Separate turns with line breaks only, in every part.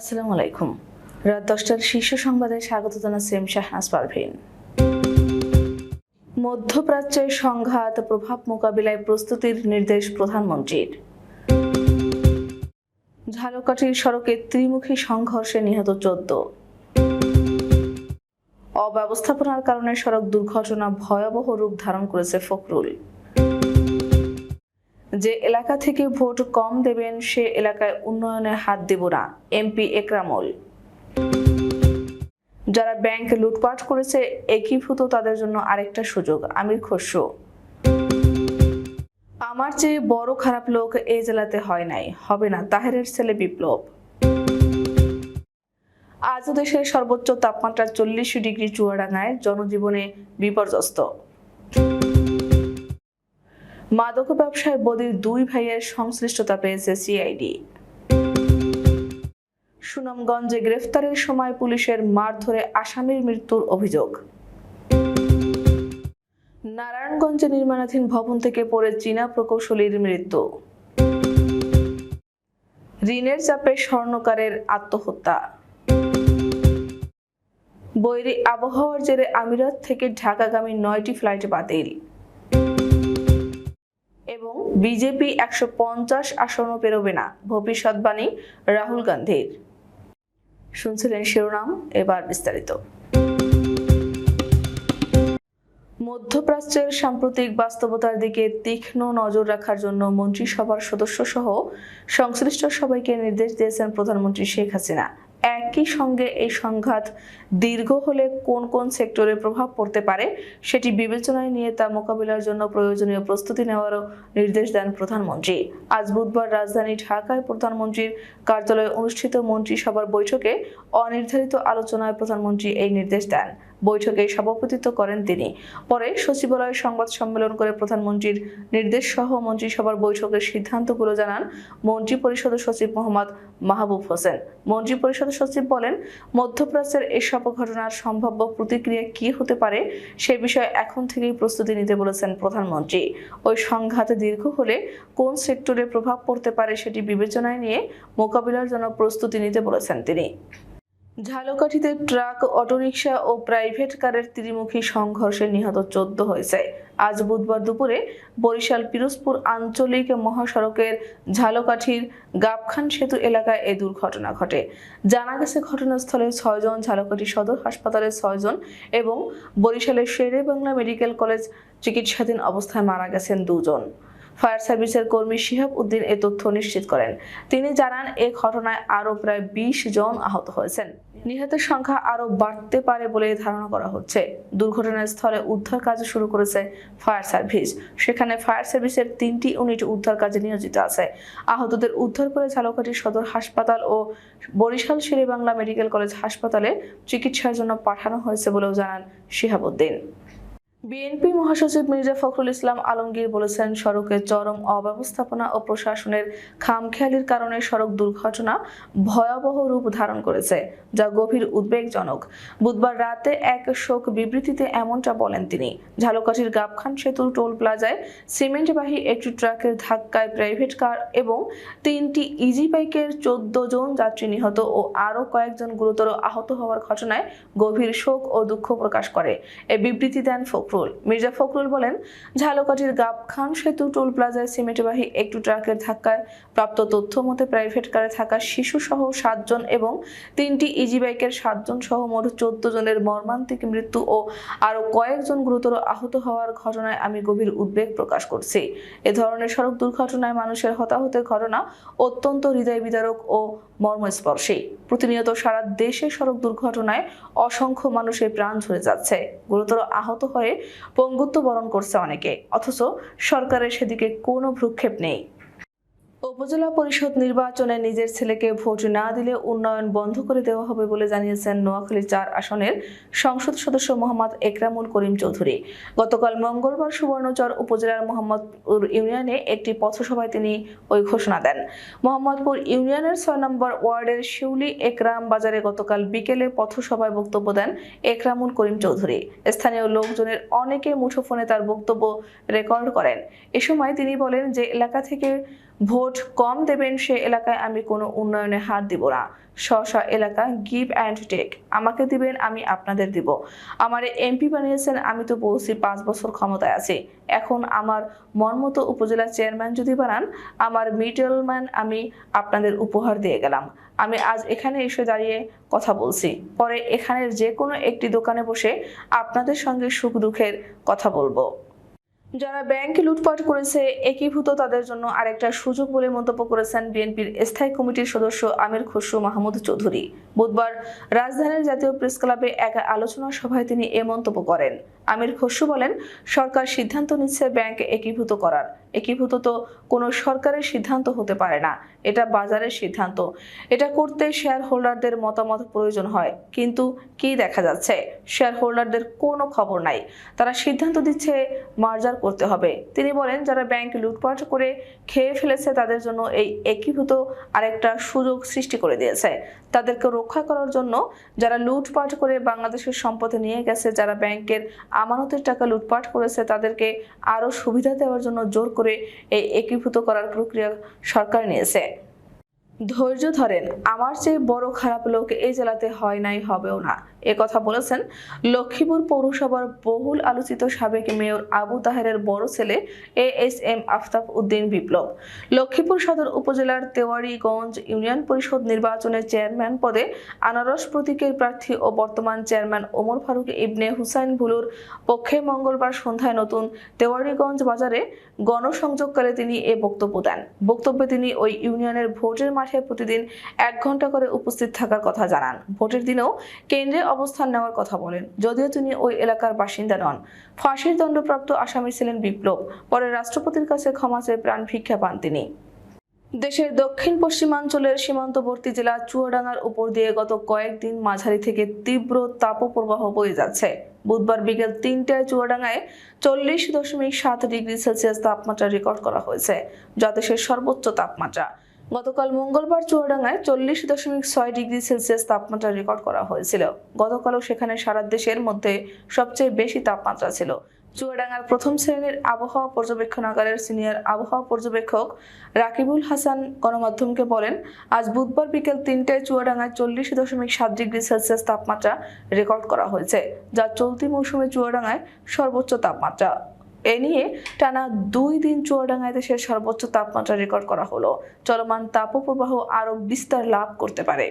আসসালামু আলাইকুম রাত দশটার শীর্ষ সংবাদে স্বাগত সেম শাহনাজ পারভিন মধ্যপ্রাচ্যের সংঘাত প্রভাব মোকাবিলায় প্রস্তুতির নির্দেশ প্রধানমন্ত্রীর ঝালকাঠির সড়কে ত্রিমুখী সংঘর্ষে নিহত চোদ্দ অব্যবস্থাপনার কারণে সড়ক দুর্ঘটনা ভয়াবহ রূপ ধারণ করেছে ফখরুল যে এলাকা থেকে ভোট কম দেবেন সে এলাকায় উন্নয়নে হাত দেব না এমপি একরামল যারা ব্যাংক লুটপাট করেছে একীভূত তাদের জন্য আরেকটা সুযোগ আমির খসরু আমার চেয়ে বড় খারাপ লোক এই জেলাতে হয় নাই হবে না তাহেরের ছেলে বিপ্লব আজও দেশের সর্বোচ্চ তাপমাত্রা চল্লিশ ডিগ্রি চুয়াডাঙ্গায় জনজীবনে বিপর্যস্ত মাদক ব্যবসায় বদির দুই ভাইয়ের সংশ্লিষ্টতা পেয়েছে সিআইডি সুনামগঞ্জে গ্রেফতারের সময় পুলিশের মারধরে আসামির মৃত্যুর অভিযোগ নারায়ণগঞ্জে নির্মাণাধীন ভবন থেকে পড়ে চীনা প্রকৌশলীর মৃত্যু ঋণের চাপে স্বর্ণকারের আত্মহত্যা বৈরী আবহাওয়ার জেরে আমিরাত থেকে ঢাকাগামী নয়টি ফ্লাইট বাতিল বিজেপি একশো পঞ্চাশ আসনও পেরোবে না ভবিষ্যৎবাণী রাহুল গান্ধীর শুনছিলেন শিরোনাম এবার বিস্তারিত মধ্যপ্রাচ্যের সাম্প্রতিক বাস্তবতার দিকে তীক্ষ্ণ নজর রাখার জন্য মন্ত্রিসভার সদস্য সহ সংশ্লিষ্ট সবাইকে নির্দেশ দিয়েছেন প্রধানমন্ত্রী শেখ হাসিনা একই সঙ্গে এই সংঘাত দীর্ঘ হলে কোন কোন সেক্টরে প্রভাব পড়তে পারে সেটি বিবেচনায় নিয়ে তা মোকাবিলার জন্য প্রয়োজনীয় প্রস্তুতি নেওয়ারও নির্দেশ দেন প্রধানমন্ত্রী আজ বুধবার রাজধানী ঢাকায় প্রধানমন্ত্রীর কার্যালয়ে অনুষ্ঠিত মন্ত্রিসভার বৈঠকে অনির্ধারিত আলোচনায় প্রধানমন্ত্রী এই নির্দেশ দেন বৈঠকে সভাপতিত্ব করেন তিনি পরে সচিবালয়ে সংবাদ সম্মেলন করে প্রধানমন্ত্রীর নির্দেশ সহ মন্ত্রিসভার বৈঠকের সিদ্ধান্তগুলো জানান মন্ত্রী পরিষদ সচিব মোহাম্মদ মাহবুব হোসেন মন্ত্রী পরিষদ সচিব বলেন মধ্যপ্রাচ্যের এসব ঘটনার সম্ভাব্য প্রতিক্রিয়া কি হতে পারে সে বিষয়ে এখন থেকেই প্রস্তুতি নিতে বলেছেন প্রধানমন্ত্রী ওই সংঘাত দীর্ঘ হলে কোন সেক্টরে প্রভাব পড়তে পারে সেটি বিবেচনায় নিয়ে মোকাবিলার জন্য প্রস্তুতি নিতে বলেছেন তিনি ঝালকাঠিতে ট্রাক অটোরিকশা ও প্রাইভেট কারের ত্রিমুখী সংঘর্ষে নিহত চোদ্দ হয়েছে আজ বুধবার দুপুরে বরিশাল পিরোজপুর আঞ্চলিক মহাসড়কের ঝালকাঠির গাবখান সেতু এলাকায় এ দুর্ঘটনা ঘটে জানা গেছে ঘটনাস্থলে ছয়জন ঝালকাঠি সদর হাসপাতালে ছয়জন এবং বরিশালের শেরে বাংলা মেডিকেল কলেজ চিকিৎসাধীন অবস্থায় মারা গেছেন দুজন ফায়ার সার্ভিসের কর্মী শিহাব উদ্দিন এ তথ্য নিশ্চিত করেন তিনি জানান এ ঘটনায় আরও প্রায় বিশ জন আহত হয়েছেন নিহতের সংখ্যা আরও বাড়তে পারে বলে ধারণা করা হচ্ছে দুর্ঘটনাস্থলে উদ্ধার কাজ শুরু করেছে ফায়ার সার্ভিস সেখানে ফায়ার সার্ভিসের তিনটি ইউনিট উদ্ধার কাজে নিয়োজিত আছে আহতদের উদ্ধার করে ঝালকাঠি সদর হাসপাতাল ও বরিশাল বাংলা মেডিকেল কলেজ হাসপাতালে চিকিৎসার জন্য পাঠানো হয়েছে বলেও জানান শিহাবুদ্দিন বিএনপি মহাসচিব মির্জা ফখরুল ইসলাম আলমগীর বলেছেন সড়কে চরম অব্যবস্থাপনা ও প্রশাসনের খামখেয়ালির কারণে সড়ক দুর্ঘটনা ভয়াবহ রূপ ধারণ করেছে যা গভীর উদ্বেগজনক বুধবার রাতে এক শোক বিবৃতিতে এমনটা বলেন তিনি ঝালকাঠির গাবখান সেতুর টোল প্লাজায় সিমেন্টবাহী একটি ট্রাকের ধাক্কায় প্রাইভেট কার এবং তিনটি ইজি e বাইকের চোদ্দ জন যাত্রী নিহত ও আরও কয়েকজন গুরুতর আহত হওয়ার ঘটনায় গভীর শোক ও দুঃখ প্রকাশ করে এ বিবৃতি দেন ফখরুল ফখরুল মির্জা ফখরুল বলেন ঝালকাঠির গাবখান সেতু টোল প্লাজায় সিমেন্টবাহী একটু ট্রাকের ধাক্কায় প্রাপ্ত তথ্য মতে প্রাইভেট কারে থাকা শিশুসহ সাতজন এবং তিনটি ইজি e বাইকের সাতজন সহ মোট চোদ্দ জনের মর্মান্তিক মৃত্যু ও আরও কয়েকজন গুরুতর আহত হওয়ার ঘটনায় আমি গভীর উদ্বেগ প্রকাশ করছি এ ধরনের সড়ক দুর্ঘটনায় মানুষের হতাহতের ঘটনা অত্যন্ত হৃদয় বিদারক ও মর্মস্পর্শী প্রতিনিয়ত সারা দেশে সড়ক দুর্ঘটনায় অসংখ্য মানুষের প্রাণ ঝরে যাচ্ছে গুরুতর আহত হয়ে পঙ্গুত্ব বরণ করছে অনেকে অথচ সরকারের সেদিকে কোনো ভ্রুক্ষেপ নেই উপজেলা পরিষদ নির্বাচনে নিজের ছেলেকে ভোট না দিলে উন্নয়ন বন্ধ করে দেওয়া হবে বলে জানিয়েছেন নোয়াখালী চার আসনের সংসদ সদস্য মোহাম্মদ একরামুল করিম চৌধুরী গতকাল মঙ্গলবার সুবর্ণচর উপজেলার মোহাম্মদপুর ইউনিয়নে একটি পথসভায় তিনি ওই ঘোষণা দেন মোহাম্মদপুর ইউনিয়নের ছয় নম্বর ওয়ার্ডের শিউলি একরাম বাজারে গতকাল বিকেলে পথসভায় বক্তব্য দেন একরামুল করিম চৌধুরী স্থানীয় লোকজনের অনেকে মুঠোফোনে তার বক্তব্য রেকর্ড করেন এ সময় তিনি বলেন যে এলাকা থেকে ভোট কম দেবেন সে এলাকায় আমি কোনো উন্নয়নে হাত দিব না স্ব স্ব এলাকা গিভ অ্যান্ড টেক আমাকে দিবেন আমি আপনাদের দিব আমার এমপি বানিয়েছেন আমি তো বলছি পাঁচ বছর ক্ষমতায় আছি এখন আমার মনমতো উপজেলা চেয়ারম্যান যদি বানান আমার মিডলম্যান আমি আপনাদের উপহার দিয়ে গেলাম আমি আজ এখানে এসে দাঁড়িয়ে কথা বলছি পরে এখানের যে কোনো একটি দোকানে বসে আপনাদের সঙ্গে সুখ দুঃখের কথা বলবো যারা ব্যাংক লুটপাট করেছে একীভূত তাদের জন্য আরেকটা সুযোগ বলে মন্তব্য করেছেন বিএনপির স্থায়ী কমিটির সদস্য আমির খসরু মাহমুদ চৌধুরী বুধবার রাজধানীর জাতীয় প্রেস ক্লাবে এক আলোচনা সভায় তিনি এ মন্তব্য করেন আমির খসরু বলেন সরকার সিদ্ধান্ত নিচ্ছে ব্যাংক একীভূত করার একীভূত তো কোনো সরকারের সিদ্ধান্ত হতে পারে না এটা বাজারের সিদ্ধান্ত এটা করতে শেয়ার হোল্ডারদের মতামত প্রয়োজন হয় কিন্তু কি দেখা যাচ্ছে শেয়ার হোল্ডারদের কোনো খবর নাই তারা সিদ্ধান্ত দিচ্ছে মার্জার করতে হবে তিনি বলেন যারা ব্যাংক লুটপাট করে খেয়ে ফেলেছে তাদের জন্য এই একীভূত আরেকটা সুযোগ সৃষ্টি করে দিয়েছে তাদেরকে রক্ষা করার জন্য যারা লুটপাট করে বাংলাদেশের সম্পদ নিয়ে গেছে যারা ব্যাংকের আমানতের টাকা লুটপাট করেছে তাদেরকে আরও সুবিধা দেওয়ার জন্য জোর করে করে এই একীভূত করার প্রক্রিয়া সরকার নিয়েছে ধৈর্য ধরেন আমার চেয়ে বড় খারাপ লোক এই জেলাতে হয় নাই হবেও না কথা বলেছেন লক্ষ্মীপুর পৌরসভার বহুল আলোচিত সাবেক মেয়র আবু তাহেরের বড় ছেলে A S M Aftab Uddin Biplob Lakshmipur Sadar উপজেলার তেওয়ারিগঞ্জ ইউনিয়ন পরিষদ নির্বাচনের চেয়ারম্যান পদে আনারস প্রতীকের প্রার্থী ও বর্তমান চেয়ারম্যান ওমর ফারুক ইবনে হুসাইন ভুলুর পক্ষে মঙ্গলবার সন্ধ্যায় নতুন তেওয়ারিগঞ্জ বাজারে গণসংযোগকালে তিনি এ বক্তব্য দেন বক্তব্যে তিনি ওই ইউনিয়নের ভোটের মাঠে প্রতিদিন এক ঘন্টা করে উপস্থিত থাকার কথা জানান ভোটের দিনেও কেন্দ্রে অবস্থান নেওয়ার কথা বলেন যদিও তিনি ওই এলাকার বাসিন্দা নন ফাঁসির দণ্ডপ্রাপ্ত আসামি ছিলেন বিপ্লব পরে রাষ্ট্রপতির কাছে ক্ষমা চেয়ে প্রাণ ভিক্ষা পান তিনি দেশের দক্ষিণ পশ্চিমাঞ্চলের সীমান্তবর্তী জেলা চুয়াডাঙ্গার উপর দিয়ে গত কয়েকদিন মাঝারি থেকে তীব্র তাপপ্রবাহ বয়ে যাচ্ছে বুধবার বিকেল তিনটায় চুয়াডাঙ্গায় চল্লিশ দশমিক সাত ডিগ্রি সেলসিয়াস তাপমাত্রা রেকর্ড করা হয়েছে যা দেশের সর্বোচ্চ তাপমাত্রা গতকাল মঙ্গলবার চুয়াডাঙ্গায় চল্লিশ দশমিক ছয় ডিগ্রি সেলসিয়াস তাপমাত্রা রেকর্ড করা হয়েছিল গতকালও সেখানে সারা দেশের মধ্যে সবচেয়ে বেশি তাপমাত্রা ছিল চুয়াডাঙ্গার প্রথম শ্রেণীর আবহাওয়া পর্যবেক্ষণাগারের সিনিয়র আবহাওয়া পর্যবেক্ষক রাকিবুল হাসান গণমাধ্যমকে বলেন আজ বুধবার বিকেল তিনটায় চুয়াডাঙ্গায় চল্লিশ দশমিক সাত ডিগ্রি সেলসিয়াস তাপমাত্রা রেকর্ড করা হয়েছে যা চলতি মৌসুমে চুয়াডাঙ্গায় সর্বোচ্চ তাপমাত্রা এ নিয়ে টানা দুই দিন চুয়াডাঙ্গায় দেশের সর্বোচ্চ তাপমাত্রা রেকর্ড করা হলো চলমান তাপপ্রবাহ আরও বিস্তার লাভ করতে পারে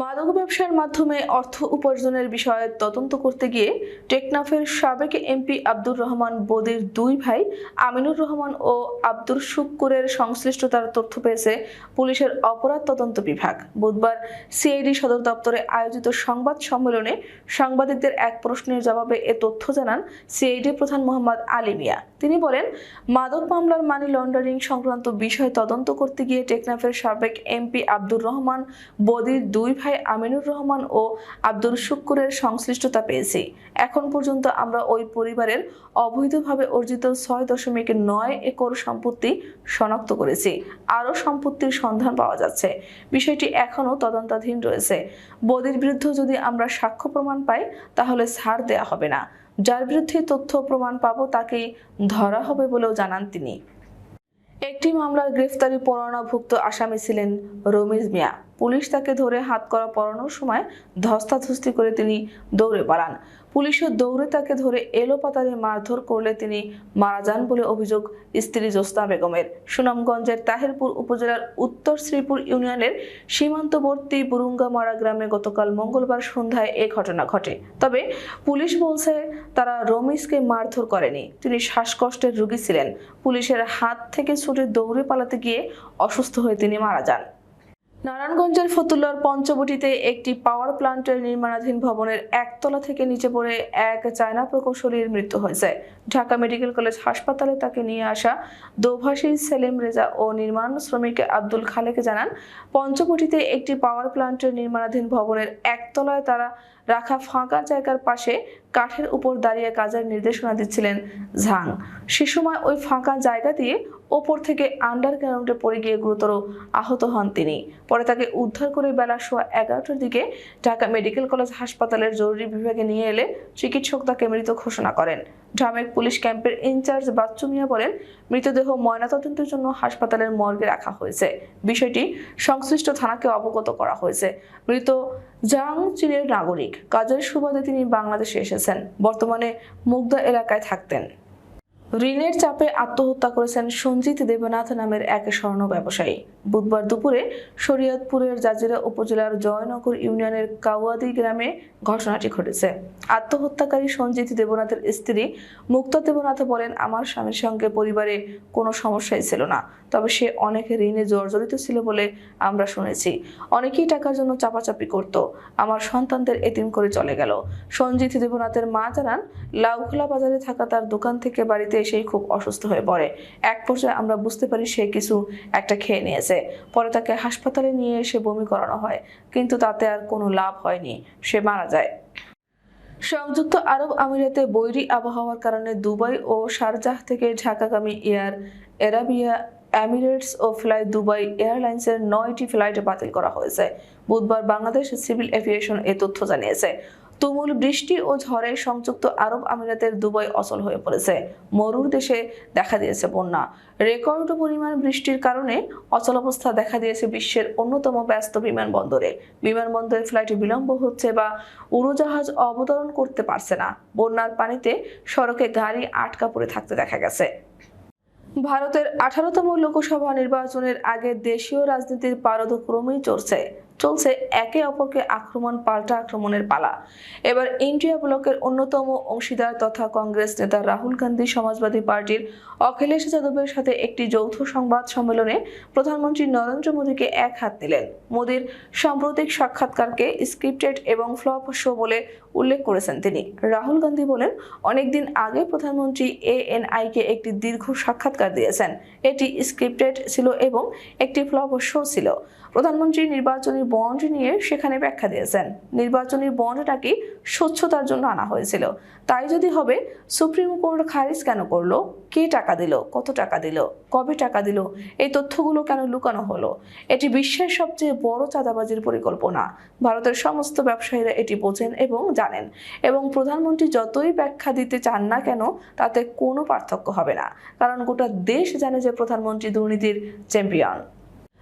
মাদক ব্যবসার মাধ্যমে অর্থ উপার্জনের বিষয়ে তদন্ত করতে গিয়ে টেকনাফের সাবেক এমপি আব্দুর রহমান বোদির দুই ভাই আমিনুর রহমান ও আব্দুর শুক্কুরের সংশ্লিষ্টতার তথ্য পেয়েছে পুলিশের অপরাধ তদন্ত বিভাগ বুধবার সিআইডি সদর দপ্তরে আয়োজিত সংবাদ সম্মেলনে সাংবাদিকদের এক প্রশ্নের জবাবে এ তথ্য জানান সিআইডি প্রধান মোহাম্মদ আলী মিয়া তিনি বলেন মাদক মামলার মানি লন্ডারিং সংক্রান্ত বিষয় তদন্ত করতে গিয়ে টেকনাফের সাবেক এমপি আব্দুর রহমান বদির দুই ভাই আমিনুর রহমান ও আব্দুল শুক্কুরের সংশ্লিষ্টতা পেয়েছি এখন পর্যন্ত আমরা ওই পরিবারের অবৈধভাবে অর্জিত ছয় দশমিক নয় একর সম্পত্তি শনাক্ত করেছি আরও সম্পত্তির সন্ধান পাওয়া যাচ্ছে বিষয়টি এখনও তদন্তাধীন রয়েছে বদির বিরুদ্ধে যদি আমরা সাক্ষ্য প্রমাণ পাই তাহলে ছাড় দেয়া হবে না যার বিরুদ্ধে তথ্য প্রমাণ পাবো তাকেই ধরা হবে বলেও জানান তিনি একটি মামলার গ্রেফতারি পরোয়ানাভুক্ত আসামি ছিলেন রমিজ মিয়া পুলিশ তাকে ধরে হাত করা পড়ানোর সময় ধস্তাধস্তি করে তিনি দৌড়ে পালান পুলিশও দৌড়ে তাকে ধরে পাতারে মারধর করলে তিনি মারা যান বলে অভিযোগ স্ত্রী জোস্তা বেগমের সুনামগঞ্জের তাহেরপুর উপজেলার উত্তর শ্রীপুর ইউনিয়নের সীমান্তবর্তী বুরুঙ্গামারা গ্রামে গতকাল মঙ্গলবার সন্ধ্যায় এ ঘটনা ঘটে তবে পুলিশ বলছে তারা রমিশকে মারধর করেনি তিনি শ্বাসকষ্টের রুগী ছিলেন পুলিশের হাত থেকে ছুটে দৌড়ে পালাতে গিয়ে অসুস্থ হয়ে তিনি মারা যান নারায়ণগঞ্জের ফতুল্লার পঞ্চবটিতে একটি পাওয়ার প্লান্টের নির্মাণাধীন ভবনের একতলা থেকে নিচে পড়ে এক চায়না প্রকৌশলীর মৃত্যু হয়েছে ঢাকা মেডিকেল কলেজ হাসপাতালে তাকে নিয়ে আসা দোভাষী সেলিম রেজা ও নির্মাণ শ্রমিক আব্দুল খালেক জানান পঞ্চবটিতে একটি পাওয়ার প্লান্টের নির্মাণাধীন ভবনের একতলায় তারা রাখা ফাঁকা জায়গার পাশে কাঠের উপর দাঁড়িয়ে কাজের নির্দেশনা দিচ্ছিলেন ঝাং সে সময় ওই ফাঁকা জায়গা দিয়ে ওপর থেকে আন্ডারগ্রাউন্ডে পড়ে গিয়ে গুরুতর আহত হন তিনি পরে তাকে উদ্ধার করে বেলা সোয়া এগারোটার দিকে ঢাকা মেডিকেল কলেজ হাসপাতালের জরুরি বিভাগে নিয়ে এলে চিকিৎসক তাকে মৃত ঘোষণা করেন ঢামেক পুলিশ ক্যাম্পের ইনচার্জ বাচ্চু মিয়া বলেন মৃতদেহ ময়নাতদন্তের জন্য হাসপাতালের মর্গে রাখা হয়েছে বিষয়টি সংশ্লিষ্ট থানাকে অবগত করা হয়েছে মৃত জাং চীনের নাগরিক কাজের সুবাদে তিনি বাংলাদেশে এসেছেন বর্তমানে মুগদা এলাকায় থাকতেন ঋণের চাপে আত্মহত্যা করেছেন সঞ্জিত দেবনাথ নামের এক স্বর্ণ ব্যবসায়ী বুধবার দুপুরে শরীয়তপুরের জাজিরা উপজেলার জয়নগর ইউনিয়নের কাওয়াদি গ্রামে ঘটনাটি ঘটেছে আত্মহত্যাকারী সঞ্জিত দেবনাথের স্ত্রী মুক্ত দেবনাথ বলেন আমার স্বামীর সঙ্গে পরিবারে কোনো সমস্যাই ছিল না তবে সে অনেক ঋণে জর্জরিত ছিল বলে আমরা শুনেছি অনেকেই টাকার জন্য চাপাচাপি করত আমার সন্তানদের এতিম করে চলে গেল সঞ্জিত দেবনাথের মা জানান লাউখোলা বাজারে থাকা তার দোকান থেকে বাড়িতে এসেই খুব অসুস্থ হয়ে পড়ে এক পর্যায়ে আমরা বুঝতে পারি সে কিছু একটা খেয়ে নিয়েছে গেছে পরে তাকে হাসপাতালে নিয়ে এসে বমি করানো হয় কিন্তু তাতে আর কোনো লাভ হয়নি সে মারা যায় সংযুক্ত আরব আমিরাতে বৈরি আবহাওয়ার কারণে দুবাই ও শারজাহ থেকে ঢাকাগামী এয়ার এরাবিয়া এমিরেটস ও ফ্লাইট দুবাই এয়ারলাইন্সের নয়টি ফ্লাইট বাতিল করা হয়েছে বুধবার বাংলাদেশ সিভিল এভিয়েশন এ তথ্য জানিয়েছে তুমুল বৃষ্টি ও ঝড়ে সংযুক্ত আরব আমিরাতের দুবাই অচল হয়ে পড়েছে মরুর দেশে দেখা দিয়েছে বন্যা রেকর্ড পরিমাণ বৃষ্টির কারণে অচলাবস্থা দেখা দিয়েছে বিশ্বের অন্যতম ব্যস্ত বিমানবন্দরে বিমানবন্দরে ফ্লাইট বিলম্ব হচ্ছে বা উড়োজাহাজ অবতরণ করতে পারছে না বন্যার পানিতে সড়কে গাড়ি আটকা পড়ে থাকতে দেখা গেছে ভারতের আঠারোতম লোকসভা নির্বাচনের আগে দেশীয় রাজনীতির পারদ ক্রমেই চড়ছে চলছে একে অপরকে আক্রমণ পাল্টা আক্রমণের পালা এবার ইন্ডিয়া ব্লকের অন্যতম অংশীদার তথা কংগ্রেস নেতা রাহুল গান্ধী সমাজবাদী পার্টির অখিলেশ যাদবের সাথে একটি যৌথ সংবাদ সম্মেলনে প্রধানমন্ত্রী নরেন্দ্র মোদীকে এক হাত দিলেন মোদীর সাম্প্রতিক সাক্ষাৎকারকে স্ক্রিপ্টেড এবং ফ্লপ শো বলে উল্লেখ করেছেন তিনি রাহুল গান্ধী বলেন অনেকদিন আগে প্রধানমন্ত্রী এ এন কে একটি দীর্ঘ সাক্ষাৎকার দিয়েছেন এটি স্ক্রিপ্টেড ছিল এবং একটি ফ্লপ শো ছিল প্রধানমন্ত্রী নির্বাচনী বন্ড নিয়ে সেখানে ব্যাখ্যা দিয়েছেন নির্বাচনী বন্ডটাকে স্বচ্ছতার জন্য আনা হয়েছিল তাই যদি হবে সুপ্রিম কোর্ট খারিজ কেন করলো কে টাকা দিল কত টাকা দিল কবে টাকা দিল এই তথ্যগুলো কেন লুকানো হলো এটি বিশ্বের সবচেয়ে বড় চাঁদাবাজির পরিকল্পনা ভারতের সমস্ত ব্যবসায়ীরা এটি বোঝেন এবং জানেন এবং প্রধানমন্ত্রী যতই ব্যাখ্যা দিতে চান না কেন তাতে কোনো পার্থক্য হবে না কারণ গোটা দেশ জানে যে প্রধানমন্ত্রী দুর্নীতির চ্যাম্পিয়ন